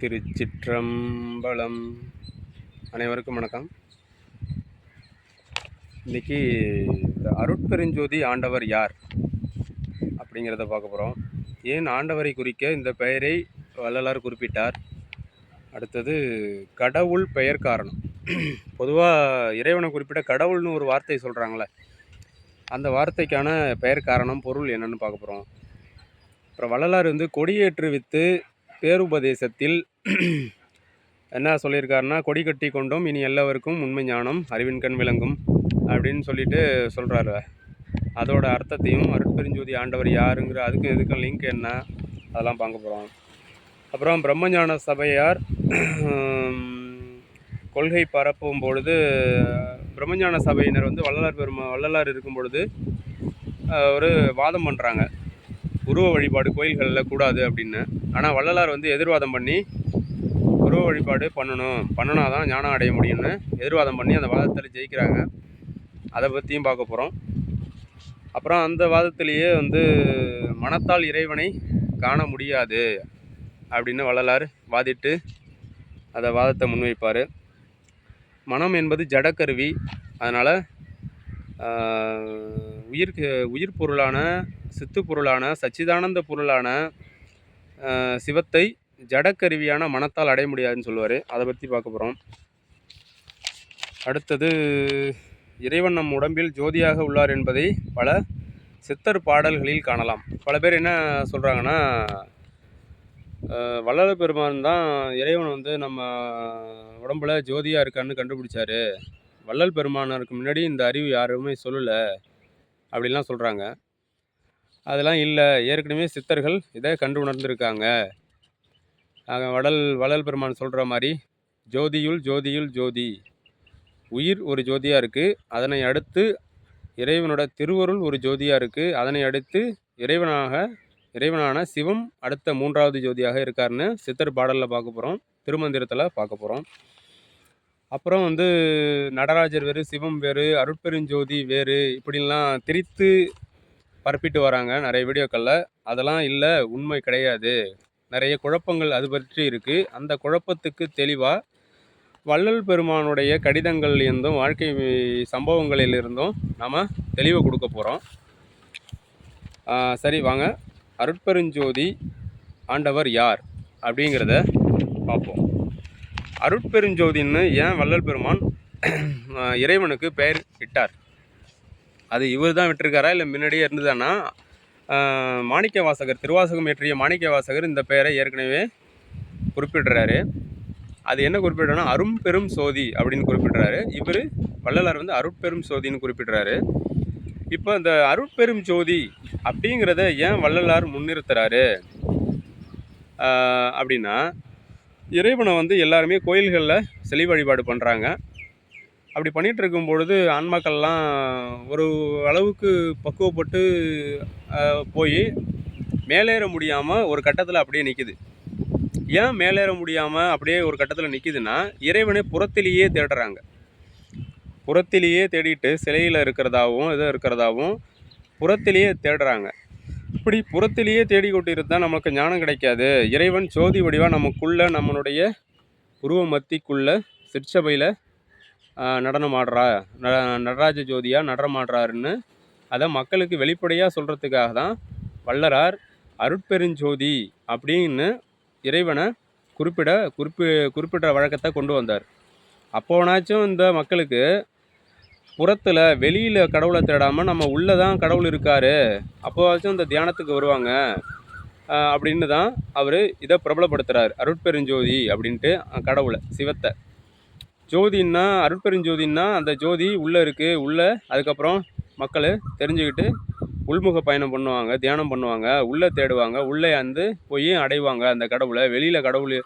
திருச்சிற்றம்பலம். அனைவருக்கும் வணக்கம். இன்னைக்கு இந்த அருட்பெருஞ்சோதி ஆண்டவர் யார் அப்படிங்கிறத பார்க்க போகிறோம் ஏன் ஆண்டவரை குறிக்க இந்த பெயரை வள்ளலார் குறிப்பிட்டார்? அடுத்தது கடவுள் பெயர் காரணம். பொதுவாக இறைவனை குறிப்பிட்ட கடவுள்னு ஒரு வார்த்தை சொல்கிறாங்களே அந்த வார்த்தைக்கான பெயர் காரணம் பொருள் என்னன்னு பார்க்க போகிறோம் அப்புறம் வள்ளலார் வந்து கொடியேற்று வித்து பேருபதேசத்தில் என்ன சொல்லியிருக்காருன்னா கொடி கட்டி கொண்டோம் இனி எல்லாருக்கும் உண்மை ஞானம் அறிவின் கண் விளங்கும் அப்படின்னு சொல்லிட்டு சொல்கிறாரு அதோட அர்த்தத்தையும் அருட்பெருஞ்சோதி ஆண்டவர் யாருங்கிற அதுக்கும் இதுக்கும் லிங்க் என்ன? அதெல்லாம் பார்க்க போகிறோம் அப்புறம் பிரம்மஞான சபையார் கொள்கை பரப்பும் பொழுது பிரம்மஞான சபையினர் வந்து வள்ளலார் பெருமா வள்ளலார் இருக்கும் பொழுது ஒரு வாதம் பண்ணுறாங்க உருவ வழிபாடு கோயில்களில் கூடாது அப்படின்னு. ஆனால் வள்ளலார் வந்து எதிர்வாதம் பண்ணி உருவ வழிபாடு பண்ணணும். பண்ணினா தான் ஞானம் அடைய முடியும்னு எதிர்வாதம் பண்ணி அந்த வாதத்தில் ஜெயிக்கிறாங்க. அதை பற்றியும் பார்க்க போகிறோம் அப்புறம் அந்த வாதத்திலேயே வந்து மனத்தால் இறைவனை காண முடியாது அப்படின்னு வள்ளலார் வாதிட்டு அதை வாதத்தை முன்வைப்பார். மனம் என்பது ஜடக்கருவி. அதனால் உயிர்க்கு உயிர் பொருளான சித்து பொருளான சச்சிதானந்த பொருளான சிவத்தை ஜடக்கருவியான மனத்தால் அடைய முடியாதுன்னு சொல்லுவார். அதை பற்றி பார்க்க போகிறோம் அடுத்தது இறைவன் நம் உடம்பில் ஜோதியாக உள்ளார் என்பதை பல சித்தர் பாடல்களில் காணலாம். பல பேர் என்ன சொல்கிறாங்கன்னா வல்லல பெருமான் தான் இறைவன் வந்து நம்ம உடம்புல ஜோதியாக இருக்கான்னு கண்டுபிடிச்சாரு. வள்ளல் பெருமானருக்கு முன்னாடி இந்த அறிவு யாருமே சொல்லலை அப்படிலாம் சொல்கிறாங்க அதெல்லாம் இல்லை. ஏற்கனவே சித்தர்கள் இதை கண்டு உணர்ந்திருக்காங்க. வடல் வள்ளல் பெருமான் சொல்கிற மாதிரி ஜோதியுள் ஜோதியுள் ஜோதி. உயிர் ஒரு ஜோதியாக இருக்குது அதனை அடுத்து இறைவனோட திருவருள் ஒரு ஜோதியாக இருக்குது அதனை அடுத்து இறைவனாக இறைவனான சிவம் அடுத்த மூன்றாவது ஜோதியாக இருக்காருன்னு சித்தர் பாடலில் பார்க்க போகிறோம் திருமந்திரத்தில் பார்க்க போகிறோம் அப்புறம் வந்து நடராஜர் வேறு சிவம் வேறு அருட்பெருஞ்சோதி வேறு இப்படிலாம் திரித்து பரப்பிட்டு வராங்க நிறைய வீடியோக்களில். அதெல்லாம் இல்லை உண்மை கிடையாது. நிறைய குழப்பங்கள் அது பற்றி இருக்குது அந்த குழப்பத்துக்கு தெளிவாக வள்ளல் பெருமானுடைய கடிதங்கள் இருந்தும் வாழ்க்கை சம்பவங்களிலிருந்தும் நாம் தெளிவை கொடுக்க போகிறோம் சரி வாங்க. அருட்பெருஞ்சோதி ஆண்டவர் யார் அப்படிங்கிறத பார்ப்போம். அருட்பெருஞ்சோதின்னு ஏன் வள்ளல் பெருமான் இறைவனுக்கு பெயர் இட்டார்? அது இவர் தான் விட்டிருக்காரா? இல்லை முன்னாடியே இருந்ததுன்னா மாணிக்க வாசகர் திருவாசகம் இயற்றிய மாணிக்க வாசகர் இந்த பெயரை ஏற்கனவே குறிப்பிடுறாரு. அது என்ன குறிப்பிடுறோன்னா அரும்பெரும் சோதி அப்படின்னு குறிப்பிடுறாரு. இவர் வள்ளலார் வந்து அருட்பெரும் சோதின்னு குறிப்பிடுறாரு. இப்போ இந்த அருட்பெரும் ஜோதி அப்படிங்கிறத ஏன் வள்ளலார் முன்னிறுத்துறாரு? அப்படின்னா இறைவனை வந்து எல்லாருமே கோயில்களில் சிலை வழிபாடு பண்ணுறாங்க அப்படி பண்ணிகிட்டு இருக்கும் பொழுது ஆன்மாக்கள்லாம் ஒரு அளவுக்கு பக்குவப்பட்டு போய் மேலேற முடியாமல் ஒரு கட்டத்தில் அப்படியே நிற்கிது ஏன் மேலேற முடியாமல் அப்படியே ஒரு கட்டத்தில் நிற்கிதுன்னா இறைவனை புறத்திலேயே தேடுறாங்க. புறத்திலேயே தேடிட்டு சிலையில் இருக்கிறதாவும் இது இருக்கிறதாவும் புறத்திலேயே தேடுறாங்க. இப்படி புறத்திலேயே தேடிக்கொண்டு இருந்தால் நமக்கு ஞானம் கிடைக்காது. இறைவன் ஜோதி வடிவாக நமக்குள்ளே நம்மளுடைய உருவ மத்திக்குள்ள சிற்சபையில் நடனம் ஆடுறா ந- நடராஜ ஜோதியாக நடனமாடுறாருன்னு அதை மக்களுக்கு வெளிப்படையாக சொல்கிறதுக்காக தான் வல்லரார் அருட்பெருஞ்சோதி அப்படின்னு இறைவனை குறிப்பிட குறிப்பி குறிப்பிட்ட வழக்கத்தை கொண்டு வந்தார். அப்போனாச்சும் இந்த மக்களுக்கு புறத்தில் வெளியில் கடவுளை தேடாமல் நம்ம உள்ளே தான் கடவுள் இருக்கார். அப்போவாச்சும் இந்த தியானத்துக்கு வருவாங்க. அப்படின்னு தான் அவர் இதை பிரபலப்படுத்துகிறார் அருட்பெருஞ்சோதி அப்படின்ட்டு கடவுளை சிவத்தை. ஜோதின்னா அருட்பெருஞ்சோதின்னா அந்த ஜோதி உள்ளே இருக்குது உள்ளே அதுக்கப்புறம் மக்கள் தெரிஞ்சுக்கிட்டு உள்முக பயணம் பண்ணுவாங்க தியானம் பண்ணுவாங்க. உள்ளே தேடுவாங்க. உள்ளே வந்து போய் அடைவாங்க அந்த கடவுளை. வெளியில் கடவுள்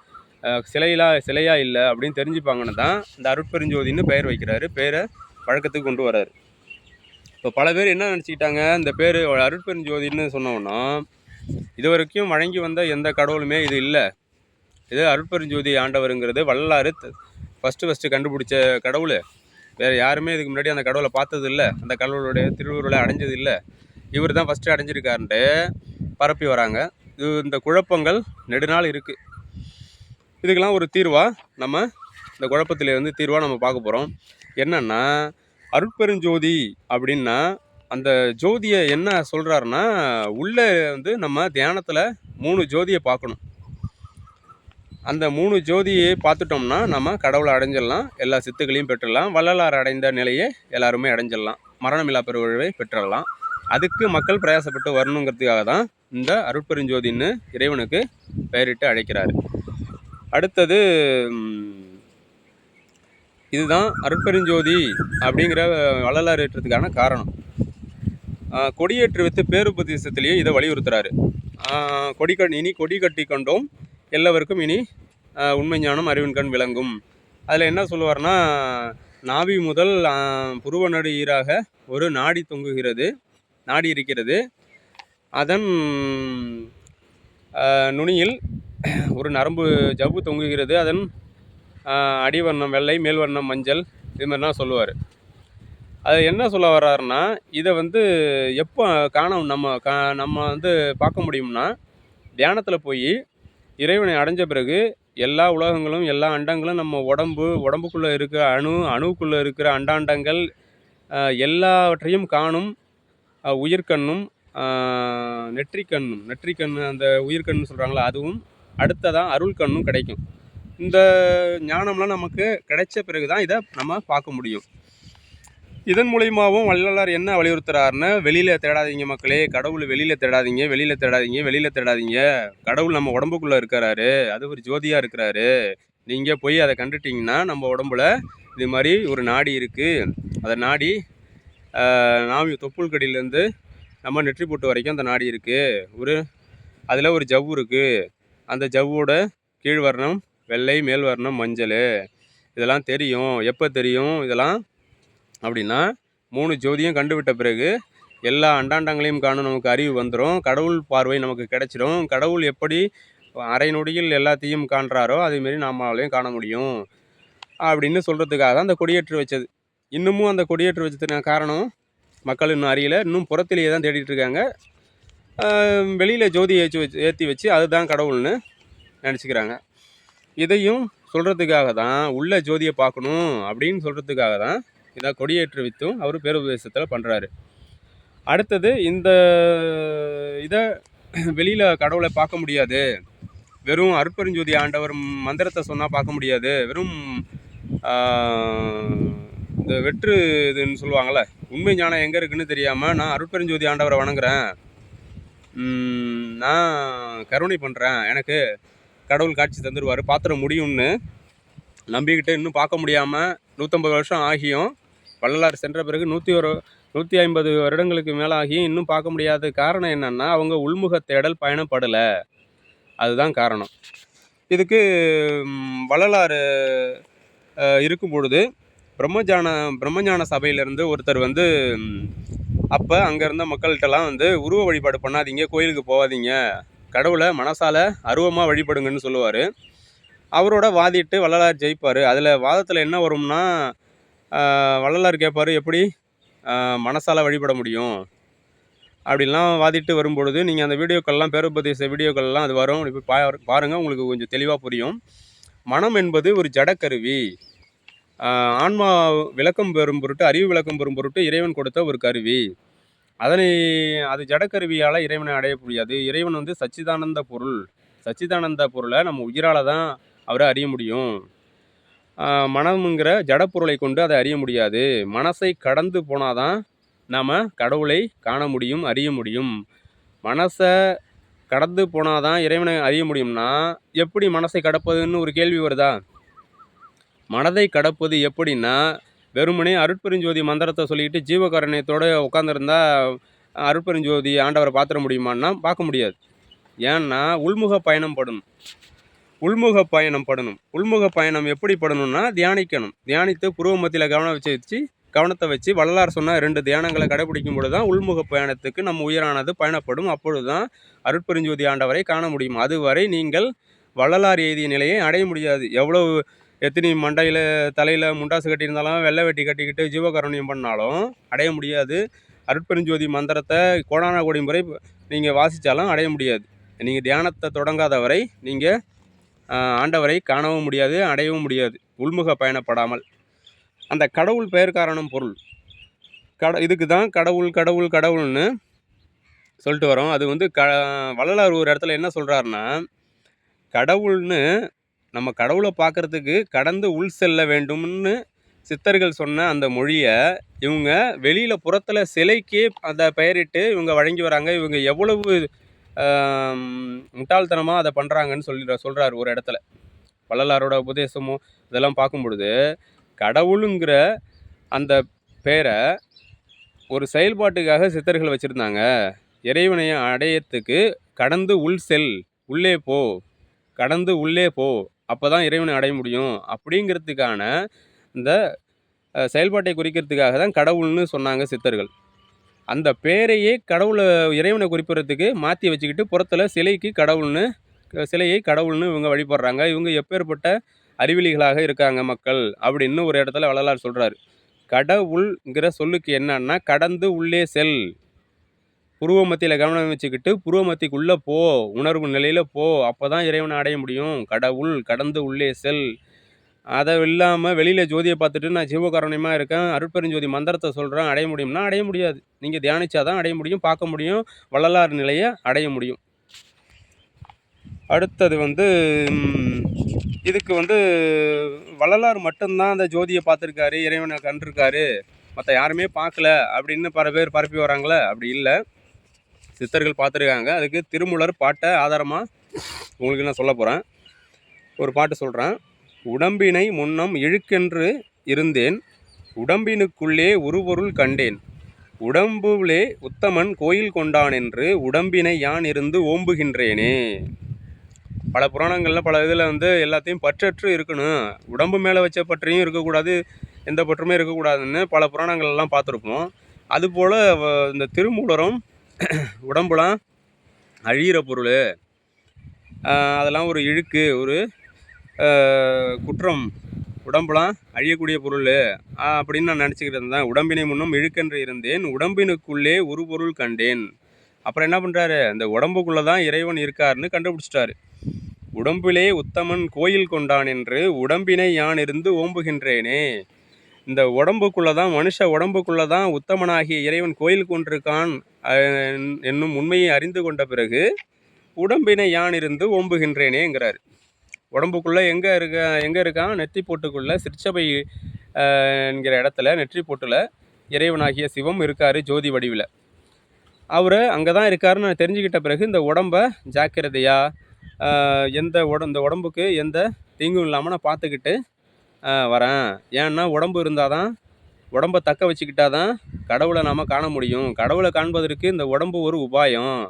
சிலையிலா சிலையாக இல்லை அப்படின்னு தெரிஞ்சுப்பாங்கன்னு தான் இந்த அருட்பெருஞ்சோதின்னு பெயர் வைக்கிறாரு. பேரை வழக்கத்துக்கு கொண்டு வராரு. இப்போ பல பேர் என்ன நினச்சிக்கிட்டாங்க இந்த பேர் அருட்பெருஞ்சோதின்னு சொன்னோன்னா இது வரைக்கும் வழங்கி வந்த எந்த கடவுளுமே இது இல்லை. இது அருட்பெருஞ்சோதி ஆண்டவருங்கிறது வள்ளலாறு ஃபஸ்ட்டு ஃபஸ்ட்டு கண்டுபிடிச்ச கடவுள். வேறு யாருமே இதுக்கு முன்னாடி அந்த கடவுளை பார்த்தது இல்லை. அந்த கடவுளுடைய திருவுருளை அடைஞ்சது இல்லை. இவர் தான் ஃபஸ்ட்டு அடைஞ்சிருக்காருன்ட்டு பரப்பி வராங்க. இது இந்த குழப்பங்கள் நெடுநாள் இருக்குது இதுக்கெல்லாம் ஒரு தீர்வாக நம்ம இந்த குழப்பத்திலேருந்து தீர்வாக நம்ம பார்க்க போகிறோம் என்னன்னா அருட்பெருஞ்சோதி அப்படின்னா அந்த ஜோதியை என்ன சொல்கிறாருன்னா உள்ளே வந்து நம்ம தியானத்தில் மூணு ஜோதியை பார்க்கணும். அந்த மூணு ஜோதியை பார்த்துட்டோம்னா நம்ம கடவுளை அடைஞ்சிடலாம் எல்லா சித்துக்களையும் பெற்றுடலாம் வள்ளலார் அடைந்த நிலையை எல்லாருமே அடைஞ்சிடலாம் மரணமில்லா பெருவாழ்வை பெற்றுடலாம். அதுக்கு மக்கள் பிரயாசப்பட்டு வரணுங்கிறதுக்காக தான் இந்த அருட்பெருஞ்சோதின்னு இறைவனுக்கு பெயரிட்டு அழைக்கிறாரு. அடுத்தது இதுதான் அருட்பெருஞ்சோதி அப்படிங்கிற வள்ளலார் ஏற்றத்துக்கான காரணம். கொடியேற்று வைத்து பேருபதேசத்திலேயே இதை வலியுறுத்துறாரு. கொடி கட் இனி கொடி கட்டி கொண்டோம். எல்லோருக்கும் இனி உண்மை ஞானம் அறிவின் கண் விளங்கும். அதில் என்ன சொல்லுவார்னா நாவி முதல் புருவநடு ஈராக ஒரு நாடி தொங்குகிறது நாடி இருக்கிறது. அதன் நுனியில் ஒரு நரம்பு ஜவ்வு தொங்குகிறது. அதன் அடிவர்ணம் வெள்ளை மேல்வர்ணம் மஞ்சள் இது மாதிரிலாம் சொல்லுவார். அது என்ன சொல்ல வர்றாருன்னா இதை வந்து எப்போ காண நம்ம கா நம்ம வந்து பார்க்க முடியும்னா தியானத்தில் போய் இறைவனை அடைஞ்ச பிறகு எல்லா உலகங்களும் எல்லா அண்டங்களும் நம்ம உடம்பு உடம்புக்குள்ளே இருக்கிற அணு அணுவுக்குள்ளே இருக்கிற அண்டாண்டங்கள் எல்லாவற்றையும் காணும் உயிர்கண்ணும் நெற்றிக்கண்ணும். நெற்றிக்கண் அந்த உயிர்க்கண்ணுன்னு சொல்கிறாங்களா அதுவும் அடுத்ததாக அருள் கண்ணும் கிடைக்கும். இந்த ஞானம்லாம் நமக்கு கிடைச்ச பிறகு தான் இதை நம்ம பார்க்க முடியும். இதன் மூலியமாகவும் வள்ளலார் என்ன வலியுறுத்துறாருன்னா வெளியில் தேடாதீங்க மக்களே கடவுள் வெளியில் தேடாதீங்க வெளியில் தேடாதீங்க வெளியில் தேடாதீங்க. கடவுள் நம்ம உடம்புக்குள்ளே இருக்கிறாரு அது ஒரு ஜோதியாக இருக்கிறாரு. நீங்கள் போய் அதை கண்டுட்டிங்கன்னா நம்ம உடம்புல இது மாதிரி ஒரு நாடி இருக்குது அந்த நாடி நாவி தொப்புள் கடியிலேருந்து நம்ம நெற்றி போட்டு வரைக்கும் அந்த நாடி இருக்குது ஒரு அதில் ஒரு ஜவ்வு இருக்குது அந்த ஜவ்வோட கீழ் வர்ணம் வெள்ளை மேல் வர்ணம் மஞ்சள். இதெல்லாம் தெரியும். எப்போ தெரியும்? இதெல்லாம் அப்படின்னா மூணு ஜோதியும் கண்டுவிட்ட பிறகு எல்லா அண்டாண்டங்களையும் காணும் நமக்கு அறிவு வந்துடும் கடவுள் பார்வை நமக்கு கிடைச்சிடும் கடவுள் எப்படி அரை நொடியில் எல்லாத்தையும் காண்றாரோ அதேமாரி நம்மளாலையும் காண முடியும். அப்படின்னு சொல்கிறதுக்காக தான் அந்த கொடியேற்று வச்சது. இன்னமும் அந்த கொடியேற்று வச்சதுக்கான காரணம் மக்கள் இன்னும் அறியல. இன்னும் புறத்திலேயே தான் தேடிட்டு இருக்காங்க. வெளியில் ஜோதி ஏற்றி வச்சு ஏற்றி வச்சு அதுதான் கடவுள்னு நினச்சிக்கிறாங்க. இதையும் சொல்கிறதுக்காக தான் உள்ள ஜோதியை பார்க்கணும் அப்படின்னு சொல்கிறதுக்காக தான் இதை கொடியேற்று வித்தும் அவர் பேருபதேசத்தில் பண்ணுறாரு அடுத்தது இந்த இதை வெளியில் கடவுளை பார்க்க முடியாது. வெறும் அருட்பெருஞ்சோதி ஆண்டவர் மந்திரத்தை சொன்னால் பார்க்க முடியாது. வெறும் இந்த வெற்று இதுன்னு சொல்லுவாங்கள்ல உண்மை ஞானம் எங்கே இருக்குன்னு தெரியாமல் நான் அருட்பெருஞ்சோதி ஆண்டவரை வணங்குறேன். நான் கருணை பண்ணுறேன் எனக்கு. கடவுள் காட்சி தந்துடுவார் பாத்திர முடியும்னு நம்பிக்கிட்டு இன்னும் பார்க்க முடியாமல் நூற்றம்பது வருஷம் ஆகியும். வள்ளலார் சென்ற பிறகு நூற்றி ஒரு நூற்றி ஐம்பது வருடங்களுக்கு மேலே ஆகியும் இன்னும் பார்க்க முடியாத காரணம் என்னென்னா அவங்க உள்முக தேடல் பயணப்படலை. அதுதான் காரணம். இதுக்கு வள்ளலாறு வள்ளலார் இருக்கும் பொழுது பிரம்மஜான பிரம்மஞான சபையிலேருந்து ஒருத்தர் வந்து அப்போ அங்கே இருந்த மக்கள்கிட்டலாம் வந்து உருவ வழிபாடு பண்ணாதீங்க கோயிலுக்கு போகாதீங்க. கடவுளை மனசால் அருவமாக வழிபடுங்கன்னு சொல்லுவார். அவரோட வாதிட்டு வள்ளலார் ஜெயிப்பார். அதில் வாதத்தில் என்ன வரும்னா வள்ளலார் கேட்பார் எப்படி? மனசால் வழிபட முடியும். அப்படிலாம் வாதிட்டு வரும்பொழுது நீங்கள் அந்த வீடியோக்கள்லாம் பேருபதேச வீடியோக்கள்லாம் அது வரும். இப்போ பா பாருங்கள் உங்களுக்கு கொஞ்சம் தெளிவாக புரியும். மனம் என்பது ஒரு ஜடக்கருவி. ஆன்மா விளக்கம் பெறும் பொருட்டு அறிவு விளக்கம் பெறும் பொருட்டு இறைவன் கொடுத்த ஒரு கருவி. அதனை அது ஜடக்கருவியால் இறைவனை அடைய முடியாது. இறைவன் வந்து சச்சிதானந்த பொருள். சச்சிதானந்த பொருளை நம்ம உயிரால் தான் அவரை அறிய முடியும். மனம்ங்கிற ஜடப்பொருளை கொண்டு அதை அறிய முடியாது. மனசை கடந்து போனால் தான் நாம் கடவுளை காண முடியும் அறிய முடியும். மனசை கடந்து போனால் தான் இறைவனை அறிய முடியும்னா எப்படி மனசை கடப்பதுன்னு ஒரு கேள்வி வருதா? மனதை கடப்பது எப்படின்னா வெறுமனே அருட்பெருஞ்சோதி மந்திரத்தை சொல்லிக்கிட்டு ஜீவகரணியத்தோடு உட்காந்துருந்தா அருட்பெருஞ்சோதி ஆண்டவரை பார்த்துட முடியுமான்னா பார்க்க முடியாது. ஏன்னா உள்முக பயணம் படணும் உள்முக பயணம் படணும். உள்முக பயணம் எப்படி படணும்னா தியானிக்கணும். தியானித்து புருவ மத்தியில் கவனம் வச்சு வச்சு கவனத்தை வச்சு வள்ளலார் சொன்ன ரெண்டு தியானங்களை கடைபிடிக்கும் பொழுது தான் உள்முக பயணத்துக்கு நம்ம உயிரானது பயணப்படும். அப்பொழுது தான் அருட்பெருஞ்சோதி ஆண்டவரை காண முடியும். அதுவரை நீங்கள் வள்ளலார் எய்திய நிலையை அடைய முடியாது. எவ்வளவு எத்தனை மண்டையில் தலையில் முண்டாசு கட்டியிருந்தாலும் வெள்ளை வெட்டி கட்டிக்கிட்டு ஜீவகாரண்யம் பண்ணாலும் அடைய முடியாது. அருட்பெருஞ்சோதி மந்திரத்தை கோடான கோடி முறை நீங்கள் வாசித்தாலும் அடைய முடியாது. நீங்கள் தியானத்தை தொடங்காத வரை நீங்கள் ஆண்டவரை காணவும் முடியாது அடையவும் முடியாது. உள்முக பயணப்படாமல். அந்த கடவுள் பெயர் காரணம் பொருள். கட இதுக்கு தான் கடவுள் கடவுள் கடவுள்னு சொல்லிட்டு வரோம். அது வந்து க வள்ளலார் ஒரு இடத்துல என்ன சொல்கிறாருன்னா கடவுள்னு நம்ம கடவுளை பார்க்கறதுக்கு கடந்து உள் செல்ல வேண்டும்னு சித்தர்கள் சொன்ன அந்த மொழியை இவங்க வெளியில் புறத்தில் சிலைக்கே அந்த பெயரிட்டு இவங்க வழங்கி வராங்க. இவங்க எவ்வளவு முட்டாள்தனமாக அதை பண்ணுறாங்கன்னு சொல்லி சொல்கிறார் ஒரு இடத்துல. வள்ளலாரோட உபதேசமும் இதெல்லாம் பார்க்கும் பொழுது கடவுளுங்கிற அந்த பேரை ஒரு செயல்பாட்டுக்காக சித்தர்கள் வச்சுருந்தாங்க. இறைவனை அடையத்துக்கு கடந்து உள் செல் உள்ளே போ கடந்து உள்ளே போ அப்போ தான் இறைவனை அடைய முடியும். அப்படிங்கிறதுக்கான இந்த செயல்பாட்டை குறிக்கிறதுக்காக தான் கடவுள்னு சொன்னாங்க சித்தர்கள். அந்த பேரையே கடவுளை இறைவனை குறிப்பிடறதுக்கு மாற்றி வச்சுக்கிட்டு புறத்தில் சிலைக்கு கடவுள்னு சிலையை கடவுள்னு இவங்க வழிபடுறாங்க. இவங்க எப்பேற்பட்ட அறிவிலிகளாக இருக்காங்க மக்கள் அப்படின்னு ஒரு இடத்துல வள்ளலார் சொல்கிறாரு கடவுள்ங்கிற சொல்லுக்கு என்னன்னா கடந்து உள்ளே செல். புருவ மத்தியில் கவனம் வச்சுக்கிட்டு புருவ மத்திக்குள்ளே போ உணர்வு நிலையில் போ அப்போ தான் இறைவனை அடைய முடியும். கடவுள் கடந்து உள்ளே செல். அதை இல்லாமல் வெளியில் ஜோதியை பார்த்துட்டு நான் ஜீவகாரணியமாக இருக்கேன் அருட்பெருஞ்சோதி மந்திரத்தை சொல்கிறேன் அடைய முடியும்னா அடைய முடியாது. நீங்கள் தியானிச்சாதான் அடைய முடியும் பார்க்க முடியும் வள்ளலார் நிலையை அடைய முடியும். அடுத்தது வந்து இதுக்கு வந்து வள்ளலார் மட்டும்தான் அந்த ஜோதியை பார்த்துருக்காரு இறைவனை கண்டிருக்காரு. மற்ற யாருமே பார்க்கல அப்படின்னு பல பேர் பரப்பி வராங்களே அப்படி இல்லை. சித்தர்கள் பார்த்துருக்காங்க. அதுக்கு திருமூலர் பாட்டை ஆதாரமாக உங்களுக்கு நான் சொல்ல போகிறேன் ஒரு பாட்டு சொல்கிறேன் உடம்பினை முன்னம் இழுக்கென்று இருந்தேன். உடம்பினுக்குள்ளே உருபொருள் கண்டேன். உடம்புலே உத்தமன் கோயில் கொண்டான் என்று உடம்பினை யான் இருந்து ஓம்புகின்றேனே. பல புராணங்களில் பல இதில் வந்து எல்லாத்தையும் பற்றற்று இருக்கணும். உடம்பு மேலே வச்ச பற்றியும் இருக்கக்கூடாது எந்த பற்றுமே இருக்கக்கூடாதுன்னு பல புராணங்கள் எல்லாம் பார்த்துருப்போம். அதுபோல் வ- இந்த திருமூலரும் உடம்புலாம் அழியிற பொருள். அதெல்லாம் ஒரு இழுக்கு ஒரு குற்றம். உடம்புலாம் அழியக்கூடிய பொருள். அப்படின்னு நான் நினச்சிக்கிட்டு இருந்தேன் உடம்பினை முன்னும் இழுக்கென்று இருந்தேன். உடம்பினுக்குள்ளே ஒரு பொருள் கண்டேன். அப்புறம் என்ன பண்ணுறாரு அந்த உடம்புக்குள்ளே தான் இறைவன் இருக்காருன்னு கண்டுபிடிச்சிட்டாரு. உடம்பிலே உத்தமன் கோயில் கொண்டான் என்று உடம்பினை யான் இருந்து ஓம்புகின்றேனே. இந்த உடம்புக்குள்ளே தான் மனுஷ உடம்புக்குள்ளே தான் உத்தமனாகிய இறைவன் கோயில் கொண்டிருக்கான் என்னும் உண்மையை அறிந்து கொண்ட பிறகு உடம்பினை யான் இருந்து ஓம்புகின்றேனேங்கிறார் உடம்புக்குள்ளே எங்கே இருக்க எங்கே இருக்கான்? நெற்றி போட்டுக்குள்ளே சிற்சபை என்கிற இடத்துல நெற்றி போட்டில் இறைவனாகிய சிவம் இருக்கார் ஜோதி வடிவில். அவர் அங்கே தான் இருக்காருன்னு நான் தெரிஞ்சுக்கிட்ட பிறகு இந்த உடம்ப ஜாக்கிரதையாக எந்த உட இந்த உடம்புக்கு எந்த தீங்கும் இல்லாமல் நான் பார்த்துக்கிட்டு வரேன். ஏன்னா உடம்பு இருந்தால் தான் உடம்பை தக்க வச்சுக்கிட்டா தான் கடவுளை நாம் காண முடியும். கடவுளை காண்பதற்கு இந்த உடம்பு ஒரு உபாயம்.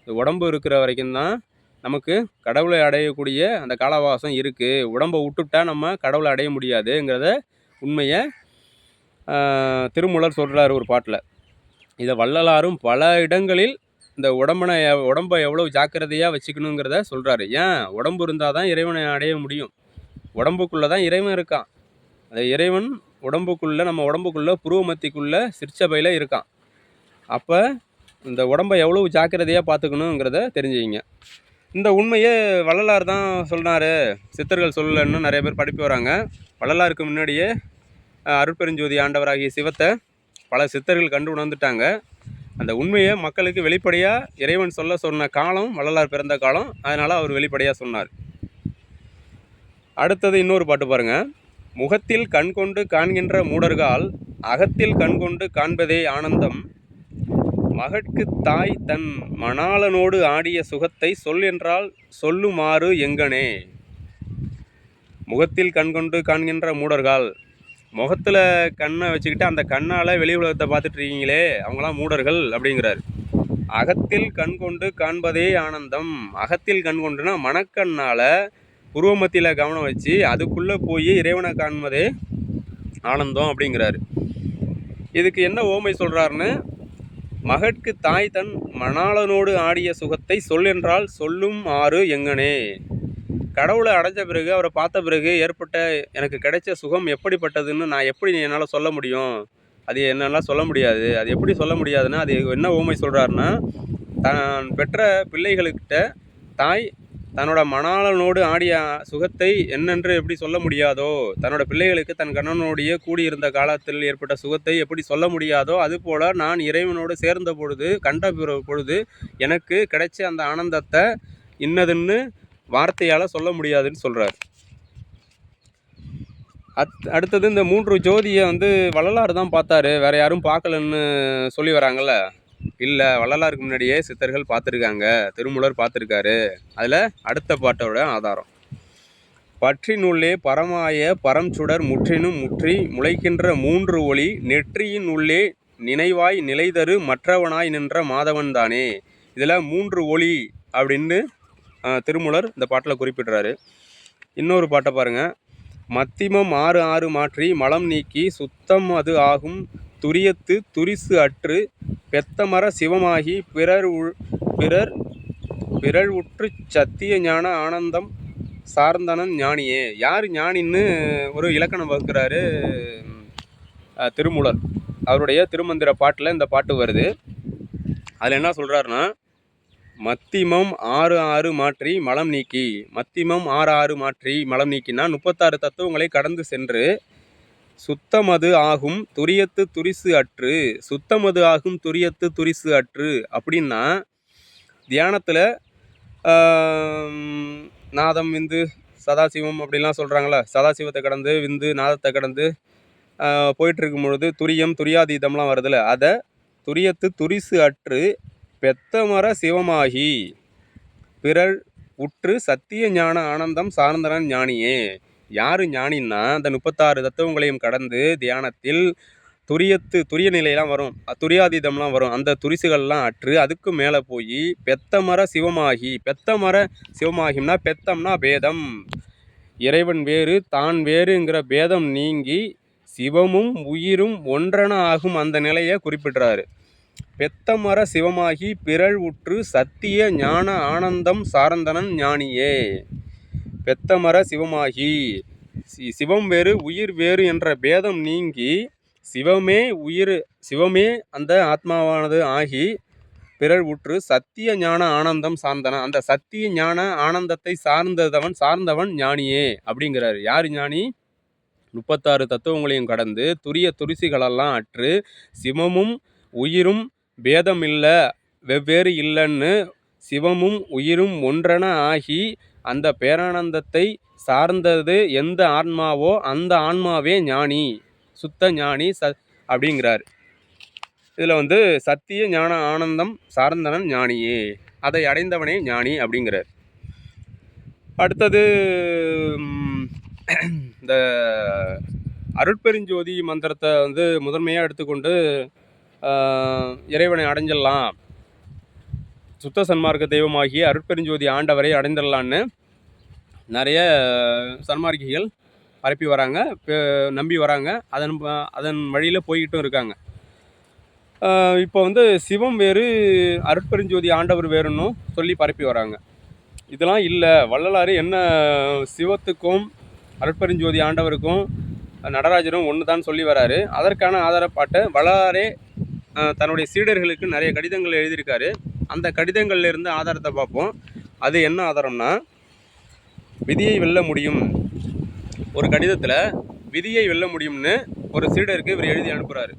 இந்த உடம்பு இருக்கிற வரைக்கும் தான் நமக்கு கடவுளை அடையக்கூடிய அந்த காலவாசம் இருக்குது உடம்பை விட்டுட்டா நம்ம கடவுளை அடைய முடியாதுங்கிறத உண்மையை திருமூலர் சொல்கிறார் ஒரு பாட்டில். இதை வள்ளலாரும் பல இடங்களில் இந்த உடம்பனை உடம்பை எவ்வளோ ஜாக்கிரதையாக வச்சுக்கணுங்கிறத சொல்கிறாரு ஏன்? உடம்பு இருந்தால் தான் இறைவனை அடைய முடியும். உடம்புக்குள்ளே தான் இறைவன் இருக்கான். அந்த இறைவன் உடம்புக்குள்ளே நம்ம உடம்புக்குள்ளே புருவமத்திக்குள்ளே சிற்சபையில் இருக்கான். அப்போ இந்த உடம்பை எவ்வளோ ஜாக்கிரதையாக பார்த்துக்கணுங்கிறத தெரிஞ்சுக்கிங்க. இந்த உண்மையை வள்ளலார் தான் சொன்னார் சித்தர்கள் சொல்லலைன்னு நிறைய பேர் படிப்பு வராங்க. வள்ளலாருக்கு முன்னாடியே அருட்பெருஞ்சோதி ஆண்டவராகிய சிவத்தை பல சித்தர்கள் கண்டு உணர்ந்துட்டாங்க. அந்த உண்மையை மக்களுக்கு வெளிப்படையாக இறைவன் சொல்ல சொன்ன காலம் வள்ளலார் பிறந்த காலம் அதனால் அவர் வெளிப்படையாக சொன்னார். அடுத்தது இன்னொரு பாட்டு பாருங்க. முகத்தில் கண் கொண்டு காண்கின்ற மூடர்கால் அகத்தில் கண் கொண்டு காண்பதே ஆனந்தம். மகட்கு தாய் தன் மணாளனோடு ஆடிய சுகத்தை சொல் என்றால் சொல்லுமாறு எங்கனே. முகத்தில் கண் கொண்டு காண்கின்ற மூடர்கள் முகத்தில் கண்ணை வச்சுக்கிட்டு அந்த கண்ணால் வெளி உலகத்தை பார்த்துட்டு இருக்கீங்களே அவங்களாம் மூடர்கள் அப்படிங்கிறார். அகத்தில் கண் கொண்டு காண்பதே ஆனந்தம். அகத்தில் கண் கொண்டுனா மனக்கண்ணால் புருவமத்தியில் கவனம் வச்சு அதுக்குள்ளே போய் இறைவனை காண்பதே ஆனந்தம் அப்படிங்கிறாரு. இதுக்கு என்ன ஓமை சொல்கிறாருன்னு மகட்கு தாய் தன் மணாளனோடு ஆடிய சுகத்தை சொல் என்றால் சொல்லும் ஆறு எங்கனே. கடவுளை அடைஞ்ச பிறகு அவரை பார்த்த பிறகு ஏற்பட்ட எனக்கு கிடைச்ச சுகம் எப்படிப்பட்டதுன்னு நான் எப்படி என்னால் சொல்ல முடியும்? அது என்னெல்லாம் சொல்ல முடியாது. அது எப்படி சொல்ல முடியாதுன்னா அது என்ன ஓமை சொல்கிறாருன்னா தான் பெற்ற பிள்ளைகளுக்கிட்ட தாய் தன்னோட மணாளனோடு ஆடிய சுகத்தை என்னென்று எப்படி சொல்ல முடியாதோ தன்னோட பிள்ளைகளுக்கு தன் கணவனுடைய கூடியிருந்த காலத்தில் ஏற்பட்ட சுகத்தை எப்படி சொல்ல முடியாதோ அதுபோல் நான் இறைவனோடு சேர்ந்த பொழுது கண்ட பொழுது எனக்கு கிடைச்ச அந்த ஆனந்தத்தை இன்னதுன்னு வார்த்தையால் சொல்ல முடியாதுன்னு சொல்கிறார் அத் அடுத்தது இந்த மூன்று ஜோதியை வந்து வள்ளலார் தான் பார்த்தாரு. வேறு யாரும் பார்க்கலன்னு சொல்லி வராங்கல்ல? இல்லை வள்ளலாருக்கு முன்னாடியே சித்தர்கள் பார்த்துருக்காங்க திருமூலர் பார்த்துருக்காரு அதில் அடுத்த பாட்டோட ஆதாரம். பற்றினுள்ளே பரமாய பரம்சுடர் முற்றினும் முற்றி முளைக்கின்ற மூன்று ஒளி நெற்றியின் உள்ளே நினைவாய் நிலைதரு மற்றவனாய் நின்ற மாதவன் தானே. இதில் மூன்று ஒளி அப்படின்னு ஆஹ், திருமூலர் இந்த பாட்டில் குறிப்பிடுறாரு. இன்னொரு பாட்டை பாருங்க. மத்திமம் ஆறு ஆறு மாற்றி மலம் நீக்கி சுத்தம் அது ஆகும். துரியத்து துரிசு அற்று பெத்தமர சிவமாகி பிறர் உள்- பிறர் பிறர் உற்று சத்திய ஞான ஆனந்தம் சார்ந்தனன் ஞானியே. யார் ஞானின்னு ஒரு இலக்கணம் வகுக்கிறாரு திருமூலர். அவருடைய திருமந்திர பாட்டில் இந்த பாட்டு வருது. அதில் என்ன சொல்கிறாருன்னா மத்திமம் ஆறு ஆறு மாற்றி மலம் நீக்கி மத்திமம் ஆறு ஆறு மாற்றி மலம் நீக்கினா முப்பத்தாறு தத்துவங்களை கடந்து சென்று சுத்தமது ஆகும் துரியத்து துரிசு அற்று. சுத்தமது ஆகும் துரியத்து துரிசு அற்று. அப்படின்னா தியானத்தில் நாதம் விந்து சதாசிவம் அப்படிலாம் சொல்கிறாங்களா சதாசிவத்தை கடந்து விந்து நாதத்தை கடந்து போயிட்டுருக்கும் பொழுது துரியம் துரியாதீதம்லாம் வருதுல்ல. அதை துரியத்து துரிசு அற்று பெத்தமர சிவமாகி பிறர் உற்று சத்திய ஞான ஆனந்தம் சார்ந்தனன் ஞானியே. யார் ஞானின்னா அந்த முப்பத்தாறு தத்துவங்களையும் கடந்து தியானத்தில் துரியத்து துரிய நிலையெல்லாம் வரும். துரியாதீதம்லாம் வரும். அந்த துரிசுகள்லாம் அற்று அதுக்கு மேலே போய் பெத்தமர சிவமாகி பெத்தமர சிவமாகிம்னா பெத்தம்னா பேதம். இறைவன் வேறு தான் வேறுங்கிற பேதம் நீங்கி சிவமும் உயிரும் ஒன்றென ஆகும் அந்த நிலையை குறிப்பிடுறாரு. பெத்தமர சிவமாகி பிறழ் உற்று சத்திய ஞான ஆனந்தம் சாரந்தனன் ஞானியே. பெத்தமர சிவமாகி. சி- சிவம் வேறு உயிர் வேறு என்ற பேதம் நீங்கி சிவமே உயிர் சிவமே அந்த ஆத்மாவானது ஆகி பிறர் உற்று சத்திய ஞான ஆனந்தம் சார்ந்தன. அந்த சத்திய ஞான ஆனந்தத்தை சார்ந்ததவன் சார்ந்தவன் ஞானியே அப்படிங்கிறார். யார் ஞானி? முப்பத்தாறு தத்துவங்களையும் கடந்து துரிய துரிசிகளெல்லாம் அற்று சிவமும் உயிரும் பேதம் இல்லை வெவ்வேறு இல்லைன்னு சிவமும் உயிரும் ஒன்றென ஆகி அந்த பேரானந்தத்தை சார்ந்தது எந்த ஆன்மாவோ அந்த ஆன்மாவே ஞானி சுத்த ஞானி ச அப்படிங்கிறார். இதில் வந்து சத்திய ஞான ஆனந்தம் சார்ந்தனன் ஞானியே அதை அடைந்தவனே ஞானி அப்படிங்கிறார். அடுத்தது இந்த அருட்பெருஞ்சோதி மந்திரத்தை வந்து முதன்மையாக எடுத்துக்கொண்டு இறைவனை அடைஞ்சிடலாம். சுத்த சன்மார்க்க தெய்வமாகிய அருட்பெருஞ்சோதி ஆண்டவரை அடைந்துடலான்னு நிறைய சன்மார்க்கிகள் பரப்பி வராங்க நம்பி வராங்க. அதன் அதன் வழியில் போய்கிட்டும் இருக்காங்க. இப்போ வந்து சிவம் வேறு அருட்பெருஞ்சோதி ஆண்டவர் வேறுன்னு சொல்லி பரப்பி வராங்க. இதெல்லாம் இல்லை. வள்ளலாறு என்ன சிவத்துக்கும் அருட்பெருஞ்சோதி ஆண்டவருக்கும் நடராஜரும் ஒன்று தான் சொல்லி வராரு. அதற்கான ஆதாரப்பாட்டை வள்ளலாரே தன்னுடைய சீடர்களுக்கு நிறைய கடிதங்கள் எழுதியிருக்காரு. அந்த கடிதங்கள்ல இருந்து ஆதாரத்தை பார்ப்போம். அது என்ன ஆதாரம்னா விதியை வெல்ல முடியும். ஒரு கடிதத்தில் விதியை வெல்ல முடியும்னு ஒரு சீடருக்கு இவர் எழுதி அனுப்புகிறாரு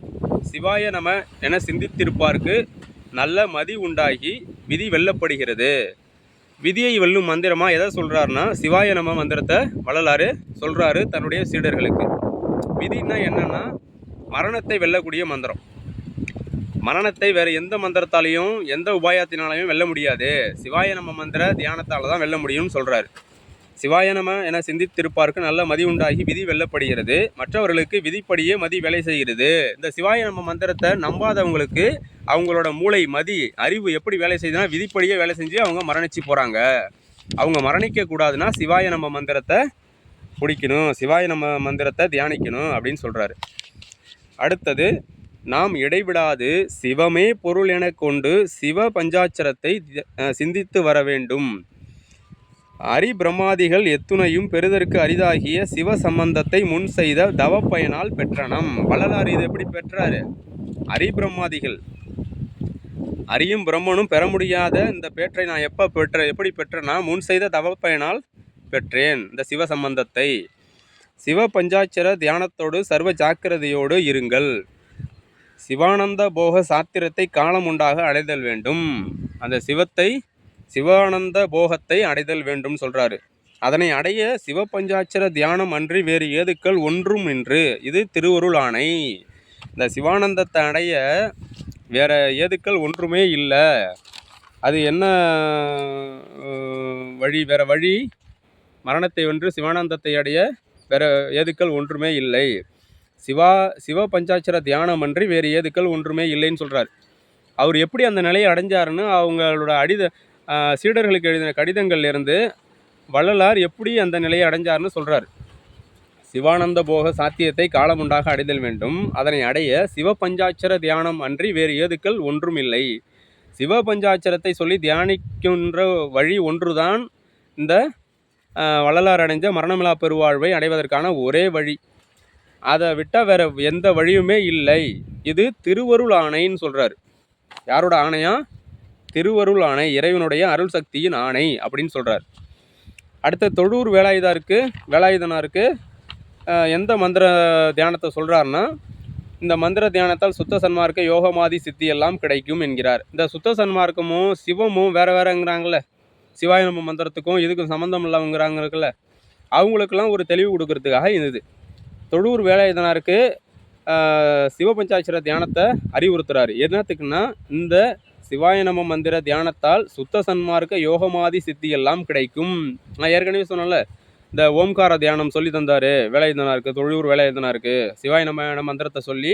சிவாய நம என சிந்தித்திருப்பார்க்கு நல்ல மதி உண்டாகி விதி வெல்லப்படுகிறது. விதியை வெல்லும் மந்திரமாக எதை சொல்கிறாருன்னா சிவாய நம மந்திரத்தை வள்ளலாறு சொல்கிறாரு தன்னுடைய சீடர்களுக்கு. விதின்னா என்னென்னா மரணத்தை வெல்லக்கூடிய மந்திரம். மரணத்தை வேற எந்த மந்திரத்தாலையும் எந்த உபாயத்தினாலையும் வெல்ல முடியாது. சிவாய நம மந்திர தியானத்தால் தான் வெல்ல முடியும்னு சொல்கிறார் சிவாய நம என சிந்தித்திருப்பார்க்கு நல்ல மதி உண்டாகி விதி வெல்லப்படுகிறது. மற்றவர்களுக்கு விதிப்படியே மதி வேலை செய்கிறது. இந்த சிவாய நம்ம மந்திரத்தை நம்பாதவங்களுக்கு அவங்களோட மூளை மதி அறிவு எப்படி வேலை செய்யுதுன்னா விதிப்படியே வேலை செஞ்சு அவங்க மரணிச்சு போகிறாங்க அவங்க மரணிக்க கூடாதுன்னா சிவாய நம்ம மந்திரத்தை பிடிக்கணும் சிவாய நம்ம மந்திரத்தை தியானிக்கணும் அப்படின்னு சொல்கிறாரு அடுத்தது நாம் இடைவிடாது சிவமே பொருள் என கொண்டு சிவ பஞ்சாட்சரத்தை தி- சிந்தித்து வர வேண்டும். அரி பிரம்மாதிகள் எத்துணையும் பெறுதற்கு அரிதாகிய சிவ சம்பந்தத்தை முன் செய்த தவப்பயனால் பெற்றனம். வள்ளலார் இது எப்படி பெற்றாரு? அரி பிரம்மாதிகள் அரியும் பிரம்மனும் பெற முடியாத இந்த பேற்றை நான் எப்போ பெற்ற எப்படி பெற்றேன்னா முன் செய்த தவப்பயனால் பெற்றேன் இந்த சிவ சம்பந்தத்தை. சிவ பஞ்சாட்சர தியானத்தோடு சர்வ ஜாக்கிரதையோடு இருங்கள். சிவானந்த போக சாத்திரத்தை காலம் உண்டாக அடைதல் வேண்டும். அந்த சிவத்தை சிவானந்த போகத்தை அடைதல் வேண்டும் சொல்கிறாரு அதனை அடைய சிவபஞ்சாட்சர தியானம் அன்றி வேறு ஏதுக்கள் ஒன்றும் நின்று. இது திருவருள் ஆணை. இந்த சிவானந்தத்தை அடைய வேற ஏதுக்கள் ஒன்றுமே இல்லை. அது என்ன வழி வேற வழி? மரணத்தை ஒன்று சிவானந்தத்தை அடைய வேற ஏதுக்கள் ஒன்றுமே இல்லை. சிவா சிவ பஞ்சாட்சர தியானம் அன்றி வேறு ஏதுக்கள் ஒன்றுமே இல்லைன்னு சொல்கிறார் அவர் எப்படி அந்த நிலையை அடைஞ்சாருன்னு அவங்களோட அடித சீடர்களுக்கு எழுதின கடிதங்கள்லேருந்து வள்ளலார் எப்படி அந்த நிலையை அடைஞ்சார்னு சொல்கிறார் சிவானந்த போக சாத்தியத்தை காலமுண்டாக அடைதல் வேண்டும். அதனை அடைய சிவ பஞ்சாட்சர தியானம் அன்றி வேறு ஏதுக்கள் ஒன்றும் இல்லை. சிவ பஞ்சாட்சரத்தை சொல்லி தியானிக்கின்ற வழி ஒன்றுதான் இந்த வள்ளலார் அடைஞ்ச மரணமிலா பெருவாழ்வை அடைவதற்கான ஒரே வழி. அதை விட்டால் வேற எந்த வழியுமே இல்லை. இது திருவருள் ஆணைன்னு சொல்கிறார் யாரோட ஆணையா? திருவருள் ஆணை இறைவனுடைய அருள் சக்தியின் ஆணை அப்படின்னு சொல்கிறார் அடுத்த தொழூர் வேலாயுதாருக்கு வேலாயுதனாருக்கு எந்த மந்திர தியானத்தை சொல்கிறாருன்னா இந்த மந்திர தியானத்தால் சுத்த சன்மார்க்க யோகமாதி சித்தி எல்லாம் கிடைக்கும் என்கிறார். இந்த சுத்த சன்மார்க்கமும் சிவமும் வேறு வேறுங்கிறாங்களே சிவாய நம்ம மந்திரத்துக்கும் இதுக்கும் சம்மந்தம் இல்லாமங்கிறாங்கல்ல அவங்களுக்கெல்லாம் ஒரு தெளிவு கொடுக்கறதுக்காக இது. தொழூர் வேலாயுதனாருக்கு சிவபஞ்சாட்சர தியானத்தை அறிவுறுத்துறாரு. என்னத்துக்குன்னா இந்த சிவாயநம மந்திர தியானத்தால் சுத்த சன்மார்க்க யோகமாதி சித்தி எல்லாம் கிடைக்கும். நான் ஏற்கனவே சொன்னேன்ல இந்த ஓம்கார தியானம் சொல்லி தந்தாரு வேலாயுதனாருக்கு தொழூர் வேலாயுதனாருக்கு சிவாய மந்திரத்தை சொல்லி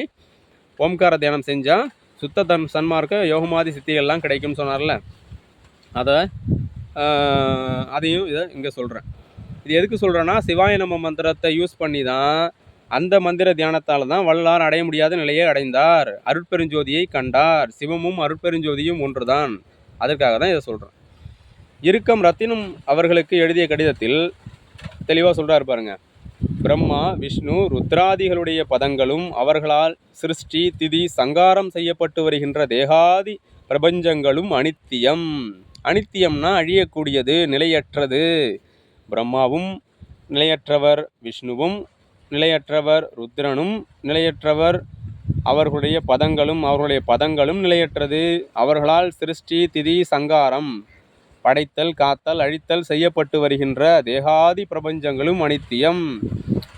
ஓம்கார தியானம் செஞ்சால் சுத்த தன் சன்மார்க்க யோகமாதி சித்திகள்லாம் கிடைக்கும்னு சொன்னார்ல. அதை அதையும் இதை இங்கே சொல்கிறேன் இது எதுக்கு சொல்கிறேன்னா சிவாயநம மந்திரத்தை யூஸ் பண்ணி தான் அந்த மந்திர தியானத்தால் தான் வல்லார் அடைய முடியாத நிலையை அடைந்தார். அருட்பெருஞ்சோதியை கண்டார். சிவமும் அருட்பெருஞ்சோதியும் ஒன்றுதான். அதற்காக தான் இதை சொல்கிறேன் இறுக்கம் ரத்தினம் அவர்களுக்கு எழுதிய கடிதத்தில் தெளிவாக சொல்கிறாரு பாருங்க. பிரம்மா விஷ்ணு ருத்ராதிகளுடைய பதங்களும் அவர்களால் சிருஷ்டி திதி சங்காரம் செய்யப்பட்டு வருகின்ற தேகாதி பிரபஞ்சங்களும் அனித்தியம். அனித்தியம்னா அழியக்கூடியது நிலையற்றது. பிரம்மாவும் நிலையற்றவர் விஷ்ணுவும் நிலையற்றவர் ருத்ரனும் நிலையற்றவர் அவர்களுடைய பதங்களும் அவர்களுடைய பதங்களும் நிலையற்றது. அவர்களால் சிருஷ்டி திதி சங்காரம் படைத்தல் காத்தல் அழித்தல் செய்யப்பட்டு வருகின்ற தேகாதி பிரபஞ்சங்களும் அனித்தியம்.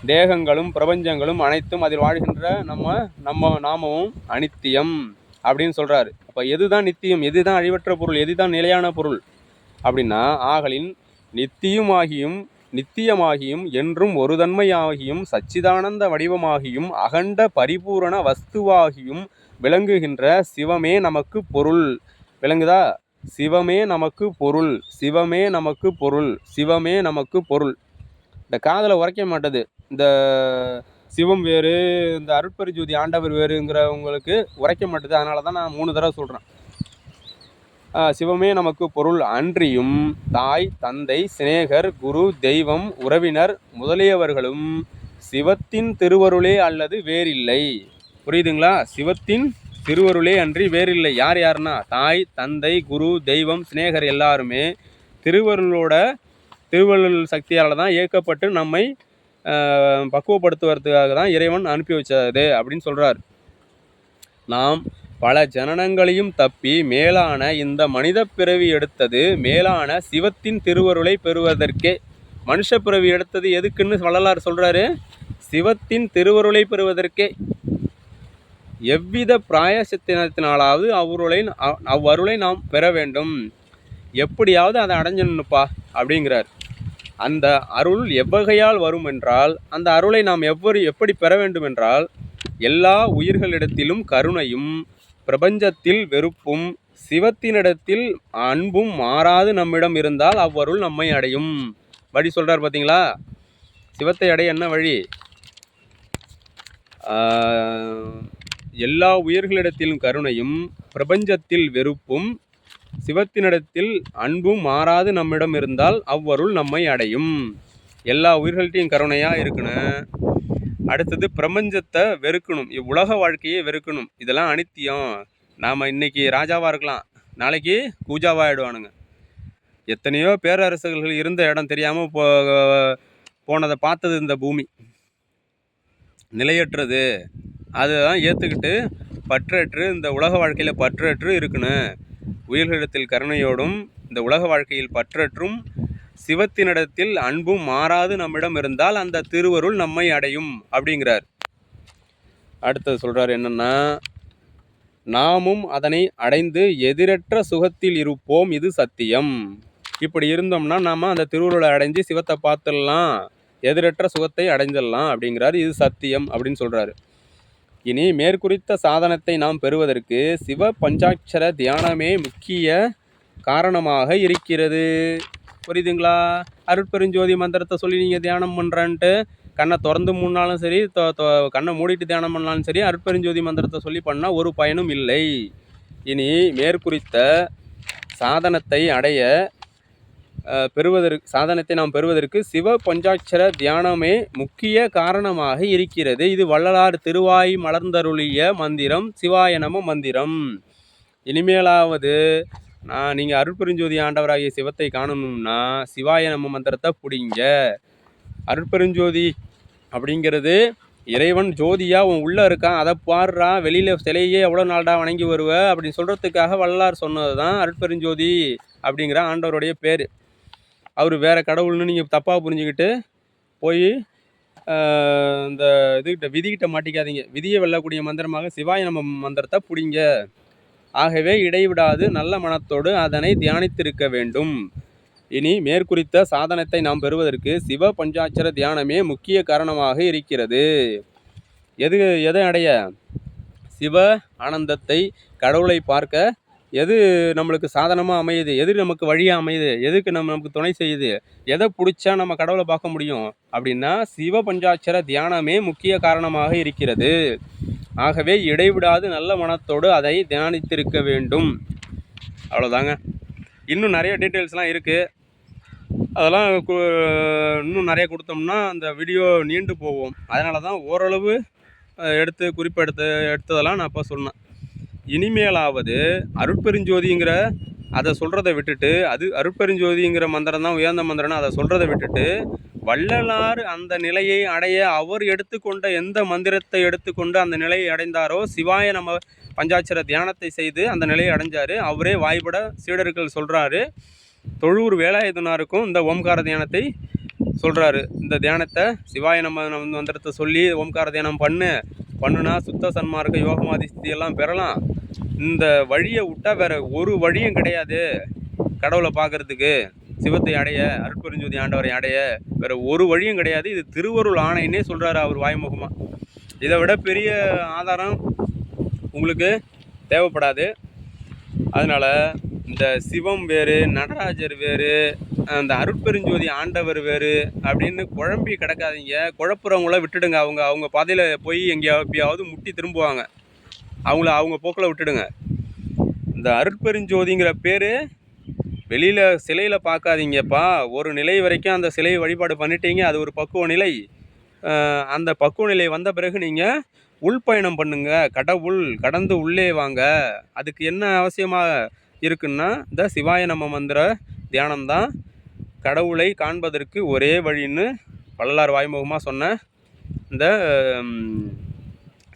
தேகங்களும் பிரபஞ்சங்களும் அனைத்தும் அதில் வாழ்கின்ற நம்ம நம்ம நாமமும் அனித்தியம் அப்படின்னு சொல்கிறாரு அப்போ எதுதான் நித்தியம்? எதுதான் அழிவற்ற பொருள்? எதுதான் நிலையான பொருள்? அப்படின்னா ஆகலின் நித்தியமாகியும் நித்தியமாகியும் என்றும் ஒரு தன்மையாகியும் சச்சிதானந்த வடிவமாகியும் அகண்ட பரிபூரண வஸ்துவாகியும் விளங்குகின்ற சிவமே நமக்கு பொருள். விளங்குதா? சிவமே நமக்கு பொருள். சிவமே நமக்கு பொருள். சிவமே நமக்கு பொருள். இந்த காதலை உரைக்க மாட்டது. இந்த சிவம் வேறு இந்த அருட்பரிஜோதி ஆண்டவர் வேறுங்கிறவங்களுக்கு உரைக்க மாட்டுது. அதனால தான் நான் மூணு தடவை சொல்கிறேன் சிவமே நமக்கு பொருள் அன்றியும். தாய் தந்தை சிநேகர் குரு தெய்வம் உறவினர் முதலியவர்களும் சிவத்தின் திருவருளே அல்லது வேறில்லை. புரியுதுங்களா? சிவத்தின் திருவருளே அன்றி வேறில்லை. யார் யாருன்னா? தாய் தந்தை குரு தெய்வம் சிநேகர் எல்லாருமே திருவருளோட திருவருள் சக்தியால் தான் இயக்கப்பட்டு நம்மை பக்குவப்படுத்துவதற்காக தான் இறைவன் அனுப்பி வச்சது அப்படின்னு சொல்கிறார் நாம் பல ஜனனங்களையும் தப்பி மேலான இந்த மனித பிறவி எடுத்தது மேலான சிவத்தின் திருவருளை பெறுவதற்கே. மனுஷ பிறவி எடுத்தது எதுக்குன்னு வள்ளலார் சொல்கிறாரு சிவத்தின் திருவருளை பெறுவதற்கே. எவ்வித பிராயசத்தினத்தினாலாவது அவ்வருளை அவ்- அவ்வருளை நாம் பெற வேண்டும். எப்படியாவது அதை அடைஞ்சணுப்பா அப்படிங்கிறார். அந்த அருள் எவ்வகையால் வரும் என்றால் அந்த அருளை நாம் எவ்வொரு எப்படி பெற வேண்டும் என்றால் எல்லா உயிர்களிடத்திலும் கருணையும் பிரபஞ்சத்தில் வெறுப்பும் சிவத்தினிடத்தில் அன்பும் மாறாது நம்மிடம் இருந்தால் அவ்வருள் நம்மை அடையும். வழி சொல்கிறார் பார்த்தீங்களா சிவத்தை அடைய என்ன வழி? எல்லா உயிர்களிடத்திலும் கருணையும் பிரபஞ்சத்தில் வெறுப்பும் சிவத்தினிடத்தில் அன்பும் மாறாது நம்மிடம் இருந்தால் அவ்வருள் நம்மை அடையும். எல்லா உயிர்கள்ட்டையும் கருணையாக இருக்குன்னு. அடுத்தது பிரபஞ்சத்தை வெறுக்கணும். உலக வாழ்க்கையை வெறுக்கணும். இதெல்லாம் அனித்தியம். நாம் இன்னைக்கு ராஜாவாக இருக்கலாம். நாளைக்கு கூஜாவாக ஆகிடுவானுங்க எத்தனையோ பேரரசுகள் இருந்த இடம் தெரியாமல் போ போனதை பார்த்தது இந்த பூமி. நிலையற்றது. அதுதான் ஏற்றுக்கிட்டு பற்றற்று இந்த உலக வாழ்க்கையில் பற்றற்று இருக்கணும். உயிர்களிடத்தில் கருணையோடும் இந்த உலக வாழ்க்கையில் பற்றற்றும் சிவத்தினிடத்தில் அன்பும் மாறாது நம்மிடம் இருந்தால் அந்த திருவருள் நம்மை அடையும் அப்படிங்கிறார். அடுத்தது சொல்கிறார் என்னென்னா நாமும் அதனை அடைந்து எதிரற்ற சுகத்தில் இருப்போம் இது சத்தியம். இப்படி இருந்தோம்னா நாம் அந்த திருவருளை அடைஞ்சு சிவத்தை பார்த்துடலாம் எதிரற்ற சுகத்தை அடைஞ்சிடலாம் அப்படிங்கிறாரு இது சத்தியம் அப்படின்னு சொல்கிறாரு இனி மேற்குறித்த சாதனத்தை நாம் பெறுவதற்கு சிவ பஞ்சாட்சர தியானமே முக்கிய காரணமாக இருக்கிறது. புரியுதுங்களா? அருட்பெருஞ்சோதி மந்திரத்தை சொல்லி நீங்கள் தியானம் பண்ணுறேன்ட்டு கண்ணை திறந்து மூடினாலும் சரி தொ- தொ- கண்ணை மூடிட்டு தியானம் பண்ணாலும் சரி அருட்பெருஞ்சோதி மந்திரத்தை சொல்லி பண்ணால் ஒரு பயனும் இல்லை. இனி மேற்குறித்த சாதனத்தை அடைய பெறுவதற்கு சாதனத்தை நாம் பெறுவதற்கு சிவ பஞ்சாட்சர தியானமே முக்கிய காரணமாக இருக்கிறது. இது வள்ளலார் திருவாய் மலர்ந்தருளிய மந்திரம் சிவாயனம மந்திரம். இனிமேலாவது நான் நீங்கள் அருட்பெருஞ்சோதி ஆண்டவராகிய சிவத்தை காணணும்னா சிவாய நம்ம மந்திரத்தை பிடிங்க. அருட்பெருஞ்சோதி அப்படிங்கிறது இறைவன் ஜோதியாக உன் உள்ளே இருக்கான் அதை பாடுறா வெளியில் சிலையே எவ்வளோ நாள்டா வணங்கி வருவ அப்படின்னு சொல்கிறதுக்காக வள்ளலார் சொன்னது தான் அருட்பெருஞ்சோதி அப்படிங்கிற ஆண்டவருடைய பேர். அவர் வேறு கடவுள்னு நீங்கள் தப்பாக புரிஞ்சுக்கிட்டு போய் இந்த இதுகிட்ட விதிகிட்ட மாட்டிக்காதீங்க. விதியை வெல்லக்கூடிய மந்திரமாக சிவாய நம்ம மந்திரத்தை பிடிங்க. ஆகவே இடைவிடாது நல்ல மனத்தோடு அதனை தியானித்திருக்க வேண்டும். இனி மேற்குறித்த சாதனத்தை நாம் பெறுவதற்கு சிவ பஞ்சாட்சர தியானமே முக்கிய காரணமாக இருக்கிறது. எது எதை அடைய? சிவ ஆனந்தத்தை கடவுளை பார்க்க எது நம்மளுக்கு சாதனமாக அமையுது? எது நமக்கு வழியாக அமையுது? எதுக்கு நம்ம நமக்கு துணை செய்யுது? எதை பிடிச்சா நம்ம கடவுளை பார்க்க முடியும்? அப்படின்னா சிவ பஞ்சாட்சர தியானமே முக்கிய காரணமாக இருக்கிறது. ஆகவே இடைவிடாது நல்ல மனத்தோடு அதை தியானித்திருக்க வேண்டும். அவ்வளோதாங்க இன்னும் நிறைய டீட்டெயில்ஸ்லாம் இருக்குது அதெல்லாம் கு- இன்னும் நிறைய கொடுத்தோம்னா அந்த வீடியோ நீண்டு போகும். அதனால தான் ஓரளவு எடுத்து குறிப்பெடுத்து எடுத்ததெல்லாம் நான் இப்போ சொன்னேன். இனிமேலாவது அருட்பெருஞ்சோதிங்கிற அதை சொல்கிறத விட்டுட்டு அது அருட்பெருஞ்சோதிங்கிற மந்திரம் தான் உயர்ந்த மந்திரம்னு அதை சொல்கிறத விட்டுட்டு வள்ளலார் அந்த நிலையை அடைய அவர் எடுத்துக்கொண்ட எந்த மந்திரத்தை எடுத்துக்கொண்டு அந்த நிலையை அடைந்தாரோ சிவாய நம்ம பஞ்சாட்சர தியானத்தை செய்து அந்த நிலையை அடைஞ்சார். அவரே வாய்பட சீடர்கள் சொல்கிறாரு தொழூர் வேலாயுதனாருக்கும் இந்த ஓம்கார தியானத்தை சொல்கிறாரு இந்த தியானத்தை சிவாய நம்ம வந்து மந்திரத்தை சொல்லி ஓம்கார தியானம் பண்ணு. பண்ணுனா சுத்த சன்மார்க்க யோகமாதிஸ்தி எல்லாம் பெறலாம். இந்த வழியை விட்டால் வேற ஒரு வழியும் கிடையாது. கடவுளை பார்க்கறதுக்கு சிவத்தை அடைய அருட்பெருஞ்சோதி ஆண்டவரை அடைய வேற ஒரு வழியும் கிடையாது. இது திருவருள் ஆணைன்னே சொல்கிறாரு அவர் வாய்முகமாக இதை விட பெரிய ஆதாரம் உங்களுக்கு தேவைப்படாது. அதனால் இந்த சிவம் வேறு நடராஜர் வேறு அந்த அருட்பெருஞ்சோதி ஆண்டவர் வேறு அப்படின்னு குழம்பி கிடக்காதீங்க. குழப்புறவங்களாம் விட்டுடுங்க. அவங்க அவங்க பாதையில் போய் எங்கேயாவது எப்பயாவது முட்டி திரும்புவாங்க. அவங்கள அவங்க போக்கில் விட்டுடுங்க. இந்த அருட்பெருஞ்சோதிங்கிற பேர் வெளியில் சிலையில் பார்க்காதீங்கப்பா. ஒரு நிலை வரைக்கும் அந்த சிலையை வழிபாடு பண்ணிட்டீங்க. அது ஒரு பக்குவ நிலை. அந்த பக்குவ நிலை வந்த பிறகு நீங்கள் உள்பயணம் பண்ணுங்க. கடவுள் கடந்து உள்ளே வாங்க. அதுக்கு என்ன அவசியமாக இருக்குன்னா இந்த சிவாய நம்ம மந்திர தியானம்தான் கடவுளை காண்பதற்கு ஒரே வழின்னு வள்ளலார் வாய்முகமாக சொன்ன இந்த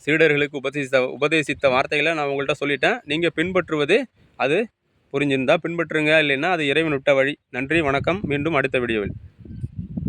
சீடர்களுக்கு உபதேசித்த உபதேசித்த வார்த்தைகளை நான் உங்கள்கிட்ட சொல்லிட்டேன். நீங்கள் பின்பற்றுவது அது புரிஞ்சிருந்தா பின்பற்றுங்க இல்லைன்னா அது இறைவன் விட்ட வழி. நன்றி வணக்கம். மீண்டும் அடுத்த வீடியோவில்.